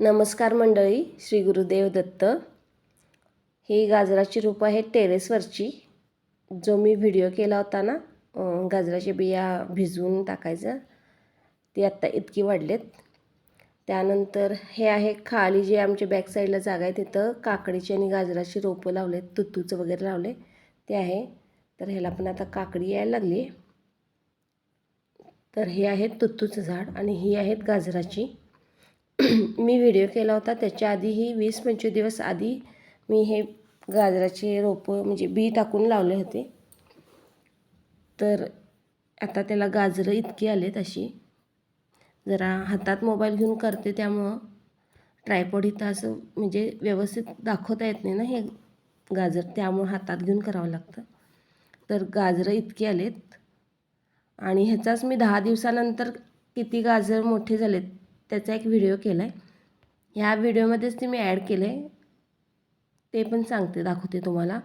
नमस्कार मंडळी श्री गुरुदेव दत्त. ही गाजराची रोपं आहेत टेरेसवरची. जो मी व्हिडिओ केला होता ना गाजराच्या बिया भिजवून टाकायचं ती आत्ता इतकी वाढलेत. त्यानंतर हे आहे खाली जे आमच्या बॅक साईडला जागा आहे तिथं काकडीची आणि गाजराची रोपं लावले तुतूचं वगैरे लावले ते आहे. तर ह्याला पण आता काकडी यायला लागली आहे तर हे आहेत तुतूचं झाड आणि ही आहेत गाजराची. मी व्हिडिओ केला होता. त्याच्या आधीही वीस पंचवीस दिवस आधी मी हे गाजराचे रोपं म्हणजे बी टाकून लावले होते. तर आता त्याला गाजरं इतकी आलेत अशी. जरा हातात मोबाईल घेऊन करते त्यामुळं ट्रायपॉड इथं असं म्हणजे व्यवस्थित दाखवता येत नाही ना हे गाजर. त्यामुळं हातात घेऊन करावं लागतं. तर गाजरं इतकी आलेत. आणि ह्याचाच मी दहा दिवसानंतर किती गाजर मोठे झालेत त्याचा एक व्हिडिओ केला आहे ह्या व्हिडिओमध्येच ते मी ॲड केलं आहे ते पण सांगते दाखवते तुम्हाला.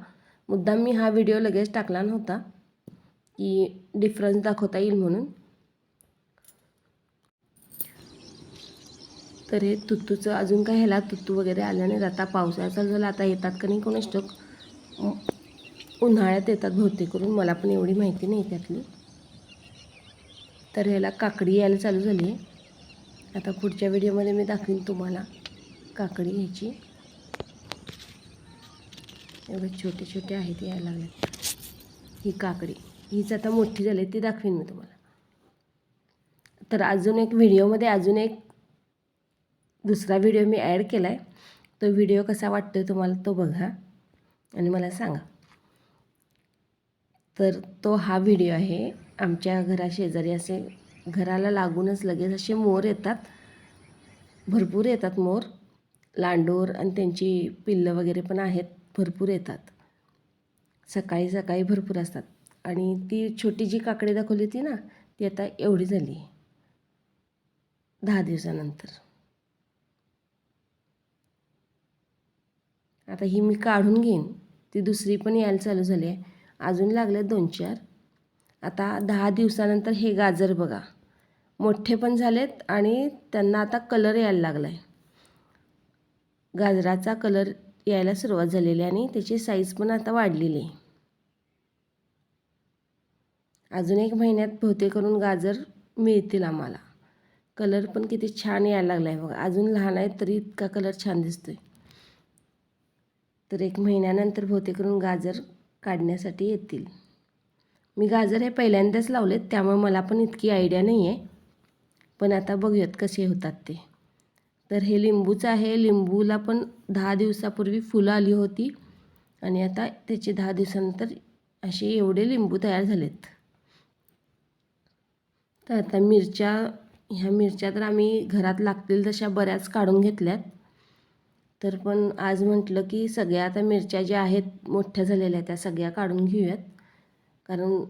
मुद्दाम मी हा व्हिडिओ लगेच टाकला नव्हता की डिफरन्स दाखवता येईल म्हणून. तर हे तुतूचं अजून काय ह्याला तुतू वगैरे आलं नाही आता पावसाळा झाला आता येतात का नाही कोण ठाऊक. उन्हाळ्यात येतात बहुतेक करून मला पण एवढी माहिती नाही त्यातली. तर ह्याला काकडी यायला चालू झाली आहे आता पुढच्या व्हिडिओमध्ये मी दाखवीन तुम्हाला काकडी ह्याची एवढे छोटे छोटे आहेत यायला लागले ही काकडी हीच आता मोठी झाली ती दाखवीन मी तुम्हाला. तर अजून एक व्हिडिओमध्ये अजून एक दुसरा व्हिडिओ मी ॲड केला आहे तो व्हिडिओ कसा वाटतो तुम्हाला तो बघा आणि मला सांगा. तर तो हा व्हिडिओ आहे आमच्या घराशेजारी असे घराला लागूनच लगेच असे मोर येतात. भरपूर येतात मोर. लांडोर आणि त्यांची पिल्लं वगैरे पण आहेत. भरपूर येतात. सकाळी सकाळी भरपूर असतात. आणि ती छोटी जी काकडी दाखवली होती ना ती आता एवढी झाली. दहा दिवसानंतर. आता ही मी काढून घेईन. ती दुसरी पण यायला चालू झाली आहे. अजून लागल्या दोन चार. आता दहा दिवसानंतर हे गाजर बघा. मोठे पण झालेत आणि त्यांना आता कलर यायला लागला आहे गाजराचा कलर यायला सुरुवात झालेली आहे आणि त्याची साईज पण आता वाढलेली आहे. अजून एक महिन्यात बहुतेक करून गाजर मिळतील आम्हाला. कलर पण किती छान यायला लागला आहे बघा. अजून लहान आहे तरी इतका कलर छान दिसतोय. तर एक महिन्यानंतर बहुतेक करून गाजर काढण्यासाठी येतील. मी गाजर हे पहिल्यांदाच लावलेत त्यामुळे मला पण इतकी आयडिया नाही आहे पण आता बघूयात कसे होतात ते. तर हे लिंबूचं आहे. लिंबूला पण दहा दिवसापूर्वी फुलं आली होती. आणि आता त्याचे दहा दिवसानंतर असे एवढे लिंबू तयार झालेत. तर आता मिरच्या ह्या मिरच्या तर आम्ही घरात लागतील तशा बऱ्याच काढून घेतल्यात. तर पण आज म्हटलं की सगळ्या आता मिरच्या ज्या आहेत मोठ्या झालेल्या त्या सगळ्या काढून घेऊयात. कारण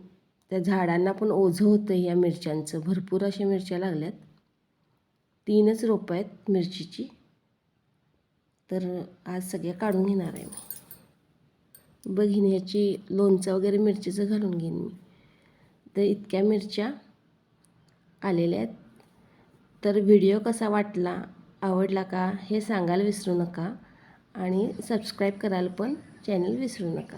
त्या झाडांना पण ओझं होतं या मिरच्यांचं. भरपूर अशा मिरच्या लागल्यात. तीनच रोपं आहेत मिरचीची. तर आज सगळ्या काढून घेणार आहे मी. बघीन ह्याची लोणचं वगैरे मिरचीचं घालून घेईन मी. तर इतक्या मिरच्या आलेल्या आहेत. तर व्हिडिओ कसा वाटला आवडला का हे सांगायला विसरू नका. आणि सबस्क्राईब करायला पण चॅनल विसरू नका.